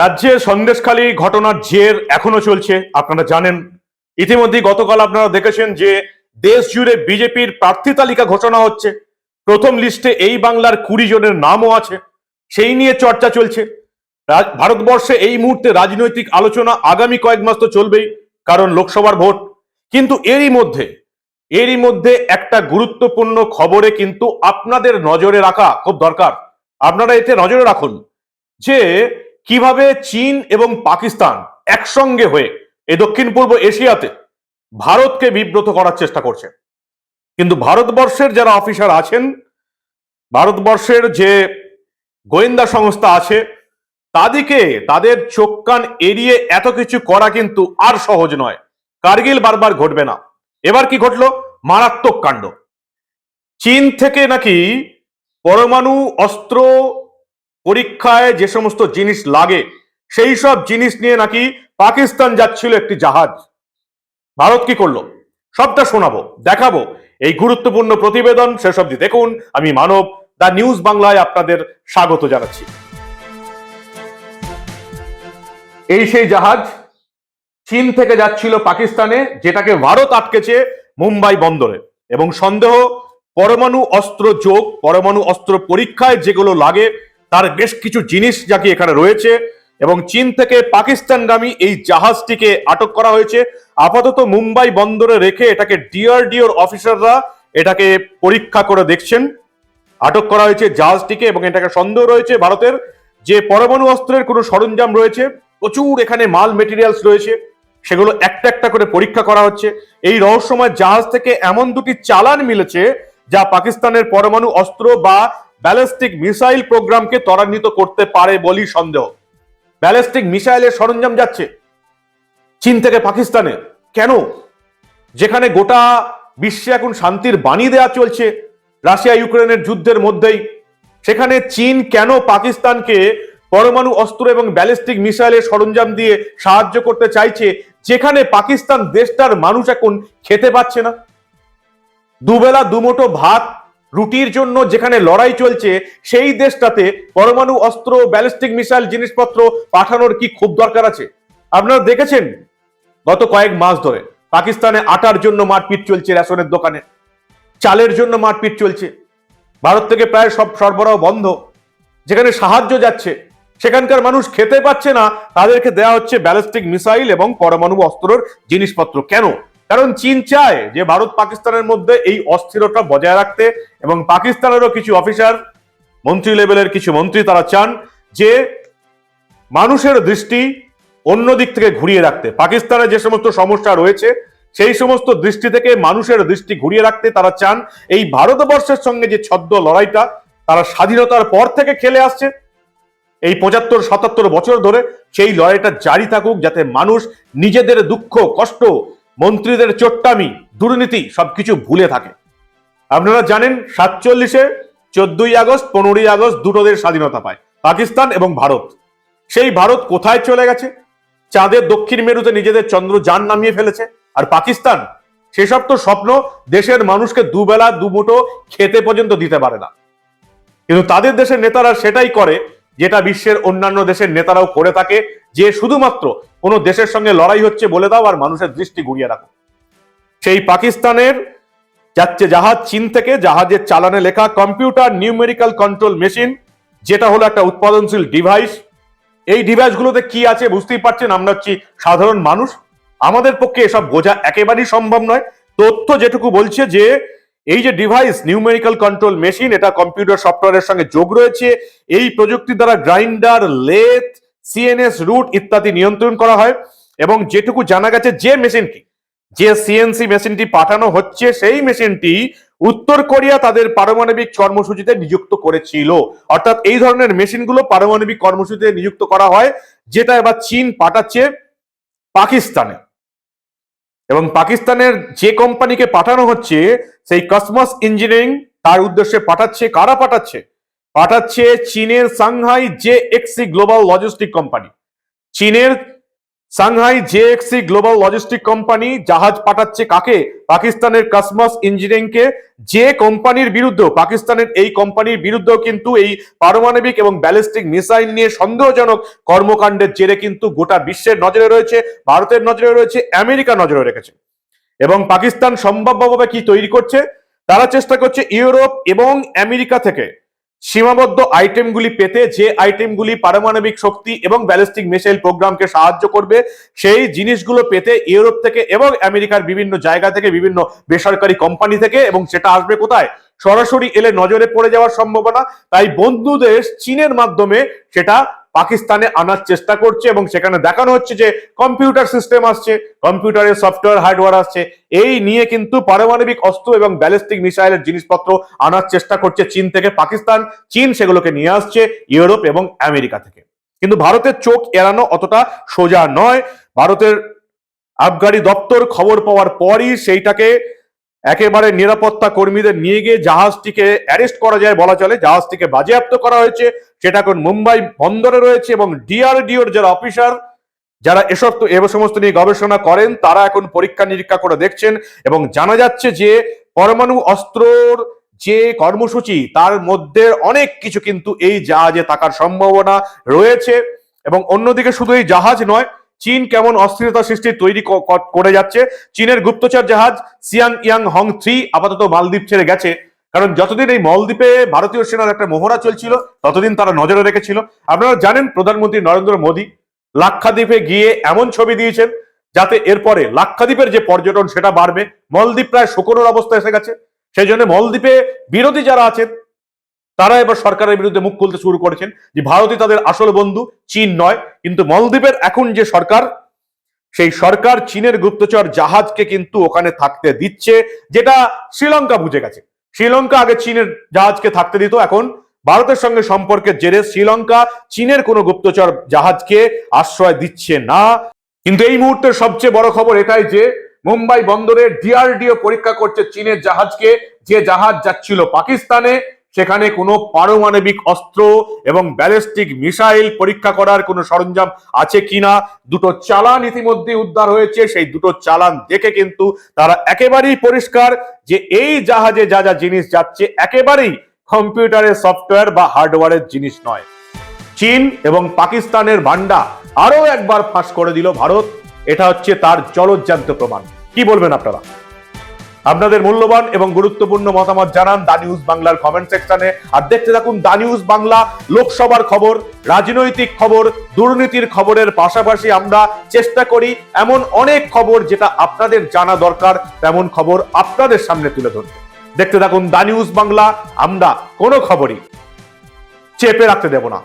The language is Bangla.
রাজ্যের সন্দেশখালী ঘটনার জের এখনও চলছে। আপনারা জানেন ইতিমধ্যে গতকাল আপনারা দেখেছেন যে দেশ জুড়ে বিজেপির প্রার্থী তালিকা ঘোষণা হচ্ছে। প্রথম লিস্টে এই বাংলার কুড়ি জনের নামও আছে। সেই নিয়ে চর্চা চলছে। ভারতবর্ষে এই মুহূর্তে রাজনৈতিক আলোচনা আগামী কয়েক মাস তো চলবেই, কারণ লোকসভার ভোট। কিন্তু এরই মধ্যে এরই মধ্যে একটা গুরুত্বপূর্ণ খবরে কিন্তু আপনাদের নজরে রাখা খুব দরকার। আপনারা এতে নজরে রাখুন যে কীভাবে চীন এবং পাকিস্তান একসঙ্গে হয়ে এই দক্ষিণ পূর্ব এশিয়াতে ভারতকে বিব্রত করার চেষ্টা করছে। কিন্তু ভারতবর্ষের যারা অফিসার আছেন, ভারতবর্ষের যে গোয়েন্দা সংস্থা আছে, তাদেরকে তাদের চোখ কান এড়িয়ে এত কিছু করা কিন্তু আর সহজ নয়। কার্গিল বারবার ঘটবে না। এবার কি ঘটলো? মারাত্মক কাণ্ড। চীন থেকে নাকি পরমাণু, অস্ত্র পরীক্ষায় যে সমস্ত জিনিস লাগে, সেই সব জিনিস নিয়ে নাকি পাকিস্তান যাচ্ছিল একটি জাহাজ। ভারত কি করল? সবটা শোনাবো, দেখাবো। এই গুরুত্বপূর্ণ প্রতিবেদন শেষ অবধি দেখুন। আমি মানব দা নিউজ বাংলায় আপনাদের স্বাগত জানাচ্ছি। এই সেই জাহাজ চীন থেকে যাচ্ছিল পাকিস্তানে, যেটাকে ভারত আটকেছে মুম্বাই বন্দরে। এবং সন্দেহ, পরমাণু অস্ত্র যোগ, পরমাণু অস্ত্র পরীক্ষায় যেগুলো লাগে তার বেশ কিছু জিনিস যাকে এখানে রয়েছে এবং চীন থেকে পাকিস্তানগামী এই জাহাজটিকে আটক করা হয়েছে। আপাতত মুম্বাই বন্দরে রেখে এটাকে ডিআরডিওর অফিসাররা এটাকে পরীক্ষা করে দেখছেন। আটক করা হয়েছে জাহাজটিকে এবং এটাকে সন্দেহ রয়েছে ভারতের যে পরমাণু অস্ত্রের কোনো সরঞ্জাম রয়েছে। প্রচুর এখানে মাল মেটেরিয়ালস রয়েছে। সেগুলো একটা একটা করে পরীক্ষা করা হচ্ছে। এই রহস্যময় জাহাজ থেকে এমন দুটি চালান মিলেছে যা পাকিস্তানের পরমাণু অস্ত্র বা ব্যালিস্টিক মিসাইল প্রোগ্রামকে ত্বরান্বিত করতে পারে বলেই সন্দেহ। ব্যালিস্টিক মিসাইলের সরঞ্জাম যাচ্ছে চীন থেকে পাকিস্তানে। কেন? যেখানে গোটা বিশ্বে এখন শান্তির বাণী দেয়া চলছে রাশিয়া ইউক্রেনের যুদ্ধের মধ্যেই। সেখানে চীন কেন পাকিস্তানকে পরমাণু, অস্ত্র এবং ব্যালিস্টিক মিসাইলের সরঞ্জাম দিয়ে সাহায্য করতে চাইছে, যেখানে পাকিস্তান দেশটার মানুষ এখন খেতে পাচ্ছে না। দুবেলা দুমুঠো ভাত রুটির জন্য যেখানে লড়াই চলছে, সেই দেশটাতে পরমাণু, অস্ত্র ব্যালিস্টিক মিসাইল জিনিসপত্র পাঠানোর কি খুব দরকার আছে? আপনারা দেখেছেন? গত কয়েক মাস ধরে পাকিস্তানে আটার জন্য মারপিট চলছে রেশনের দোকানে। চালের জন্য মারপিট চলছে। ভারত থেকে প্রায় সব সরবরাহ বন্ধ। যেখানে সাহায্য যাচ্ছে, সেখানকার মানুষ খেতে পাচ্ছে না, তাদেরকে দেওয়া হচ্ছে ব্যালিস্টিক মিসাইল এবং পরমাণু, অস্ত্রের জিনিসপত্র। কেন? কারণ চীন চায় যে ভারত পাকিস্তানের মধ্যে এই অস্থিরতা বজায় রাখতে এবং পাকিস্তানেরও কিছু অফিসার, মন্ত্রী লেভেলের কিছু মন্ত্রী তারা চান যে মানুষের দৃষ্টি অন্য দিক থেকে ঘুরিয়ে রাখতে। পাকিস্তানে যে সমস্ত সমস্যা রয়েছে, সেই সমস্ত দৃষ্টি থেকে মানুষের দৃষ্টি ঘুরিয়ে রাখতে তারা চান। এই ভারতবর্ষের সঙ্গে যে ছদ্ম লড়াইটা, তারা স্বাধীনতার পর থেকে খেলে আসছে। এই পঁচাত্তর, সাতাত্তর বছর ধরে সেই লড়াইটা জারি থাকুক যাতে মানুষ নিজেদের দুঃখ, কষ্ট মন্ত্রীদের চোট্টামি, দুর্নীতি সবকিছু ভুলে থাকে। আপনারা জানেন, সাতচল্লিশে চোদ্দই আগস্ট, পনেরোই আগস্ট দুটো দেশ স্বাধীনতা পায়, পাকিস্তান এবং ভারত। সেই ভারত কোথায় চলে গেছে? চাঁদের দক্ষিণ মেরুতে নিজেদের চন্দ্রযান নামিয়ে ফেলেছে, আর পাকিস্তান সেসব তো স্বপ্ন দেশের মানুষকে দুবেলা, দুমুঠো খেতে পর্যন্ত দিতে পারে না। কিন্তু তাদের দেশের নেতারা সেটাই করে যেটা বিশ্বের অন্যান্য দেশের নেতারাও করে থাকে, যে শুধুমাত্র কোনো দেশের সঙ্গে লড়াই হচ্ছে বলে দাও আর মানুষের দৃষ্টি ঘুরিয়ে রাখো। সেই পাকিস্তানের যাচ্ছে জাহাজ, চীন থেকে জাহাজের চালানে লেখা কম্পিউটার নিউমেরিক্যাল কন্ট্রোল মেশিন, যেটা হলো একটা উৎপাদনশীল ডিভাইস। এই ডিভাইসগুলোতে কি আছে বুঝতেই পারছেন? আমরা হচ্ছি সাধারণ মানুষ। আমাদের পক্ষে এসব বোঝা একেবারেই সম্ভব নয়। তথ্য যেটুকু বলছে যে এই যে ডিভাইস নিউমেরিক্যাল কন্ট্রোল মেশিন এটা কম্পিউটার সফটওয়্যারের সঙ্গে যোগ রয়েছে। এই প্রযুক্তি দ্বারা গ্রাইন্ডার লেথ সিএনএস রুট ইত্যাদি নিয়ন্ত্রণ করা হয় এবং যেটুকু জানা গেছে যে মেশিনটি যে সিএনসি মেশিনটি পাঠানো হচ্ছে, সেই মেশিনটি উত্তর কোরিয়া তাদের পারমাণবিক কর্মসূচিতে নিযুক্ত করেছিল। অর্থাৎ এই ধরনের মেশিনগুলো পারমাণবিক কর্মসূচিতে নিযুক্ত করা হয়, যেটা এবার চীন পাঠাচ্ছে পাকিস্তানে। এবং পাকিস্তানের যে কোম্পানিকে পাঠানো হচ্ছে, সেই কসমস ইঞ্জিনিয়ারিং তার উদ্দেশ্যে পাঠাচ্ছে, কারা পাঠাচ্ছে? পাঠাচ্ছে চীনের Shanghai J XE global logistic company চীনের Shanghai JXE global logistic company জাহাজ পাঠাচ্ছে কাকে? পাকিস্তানের কাসমস ইঞ্জিনিয়ারিংকে যে কোম্পানির বিরুদ্ধেও, পাকিস্তানের এই কোম্পানির বিরুদ্ধেও কিন্তু এই পারমাণবিক এবং ব্যালিস্টিক মিসাইল নিয়ে সন্দেহজনক কর্মকাণ্ডের জেরে কিন্তু গোটা বিশ্বের নজরে রয়েছে, ভারতের নজরে রয়েছে, আমেরিকা নজরে রেখেছে। এবং পাকিস্তান সম্ভাব্যভাবে কি তৈরি করছে? তারা চেষ্টা করছে ইউরোপ এবং আমেরিকা থেকে। সীমাবদ্ধ আইটেমগুলি পেতে যে আইটেমগুলি পারমাণবিক শক্তি এবং ব্যালিস্টিক মিসাইল প্রোগ্রামকে সাহায্য করবে, সেই জিনিসগুলো পেতে ইউরোপ থেকে এবং আমেরিকার বিভিন্ন জায়গা থেকে বিভিন্ন বেসরকারি কোম্পানি থেকে এবং সেটা আসবে কোথায়? সরাসরি এলে নজরে পড়ে যাওয়ার সম্ভাবনা। তাই বন্ধু দেশ চীনের মাধ্যমে সেটা পাকিস্তানে আনার চেষ্টা করছে এবং সেখানে দেখানো হচ্ছে যে কম্পিউটার সিস্টেম আসছে, কম্পিউটারের সফটওয়্যার, হার্ডওয়্যার আসছে। এই নিয়ে কিন্তু পারমাণবিক অস্ত্র এবং ব্যালিস্টিক মিসাইলের জিনিসপত্র আনার চেষ্টা করছে চীন থেকে পাকিস্তান। চীন সেগুলোকে নিয়ে আসছে ইউরোপ এবং আমেরিকা থেকে। কিন্তু ভারতের চোখ এড়ানো অতটা সোজা নয়। ভারতের আবগারি দপ্তর খবর পাওয়ার পরই সেইটাকে একেবারে নিরাপত্তা কর্মীদের নিয়ে গিয়ে জাহাজটিকে অ্যারেস্ট করা যায় বলা চলে। জাহাজটিকে বাজেয়াপ্ত করা হয়েছে। সেটা এখন মুম্বাই বন্দরে রয়েছে এবং ডিআরডিওর যারা অফিসার যারা এসব তো এ সমস্ত নিয়ে গবেষণা করেন, তারা এখন পরীক্ষা নিরীক্ষা করে দেখছেন এবং জানা যাচ্ছে যে পরমাণু অস্ত্রর যে কর্মসূচি, তার মধ্যে অনেক কিছু কিন্তু এই জাহাজে থাকার সম্ভাবনা রয়েছে এবং অন্যদিকে শুধু এই জাহাজ নয় চীন কেমন অস্থিরতা সৃষ্টি তৈরি করে যাচ্ছে? চীনের গুপ্তচর জাহাজ সিয়াং ইয়াং হং থ্রি আপাতত মালদ্বীপ ছেড়ে গেছে। কারণ যতদিন এই মলদ্বীপে ভারতীয় সেনার একটা মহড়া চলছিল, ততদিন তারা নজরে রেখেছিল। আপনারা জানেন প্রধানমন্ত্রী নরেন্দ্র মোদী লাক্ষাদ্বীপে গিয়ে এমন ছবি দিয়েছেন, যাতে এরপরে লাক্ষাদ্বীপের যে পর্যটন সেটা বাড়বে। মলদ্বীপ প্রায় শুকনোর অবস্থা এসে গেছে। সেই জন্য মলদ্বীপে বিরোধী যারা আছেন তারা এবার সরকারের বিরুদ্ধে মুখ খুলতে শুরু করেছেন যে ভারতই তাদের আসল বন্ধু, চীন নয়। কিন্তু মলদ্বীপের এখন যে সরকার, সেই সরকার চীনের গুপ্তচর জাহাজকে কিন্তু ওখানে থাকতে দিচ্ছে, যেটা শ্রীলঙ্কা বুঝে গেছে। শ্রীলঙ্কা আগে চীনের জাহাজকে থাকতে দিত, এখন ভারতের সঙ্গে সম্পর্কের জেরে শ্রীলঙ্কা চীনের কোনো গুপ্তচর জাহাজকে আশ্রয় দিচ্ছে না। কিন্তু এই মুহূর্তে সবচেয়ে বড় খবর এটাই যে, মুম্বাই বন্দরে ডিআরডিও পরীক্ষা করছে চীনের জাহাজকে। যে জাহাজ যাচ্ছিল পাকিস্তানে সেখানে কোনো পারমাণবিক অস্ত্র এবং ব্যালিস্টিক মিসাইল পরীক্ষা করার কোনো সরঞ্জাম আছে কিনা? দুটো চালান ইতিমধ্যে উদ্ধার হয়েছে, সেই দুটো চালান দেখে কিন্তু তারা একেবারেই পরিষ্কার যে এই জাহাজে যা যা জিনিস যাচ্ছে একেবারেই কম্পিউটারের সফটওয়্যার বা হার্ডওয়্যারের জিনিস নয়। চীন এবং পাকিস্তানের ভান্ডা আরও একবার ফাঁস করে দিল ভারত। এটা হচ্ছে তার জলজ্জান্ত প্রমাণ। কি বলবেন আপনারা? আপনাদের মূল্যবান এবং গুরুত্বপূর্ণ মতামত জানান দা নিউজ বাংলার কমেন্ট সেকশনে আর দেখতে থাকুন দা নিউজ বাংলা লোকসভার খবর, রাজনৈতিক খবর, দুর্নীতির খবরের পাশাপাশি আমরা চেষ্টা করি এমন অনেক খবর যেটা আপনাদের জানা দরকার, তেমন খবর আপনাদের সামনে তুলে ধরতে। দেখতে থাকুন দা নিউজ বাংলা, আমরা কোনো খবরই চেপে রাখতে দেব না।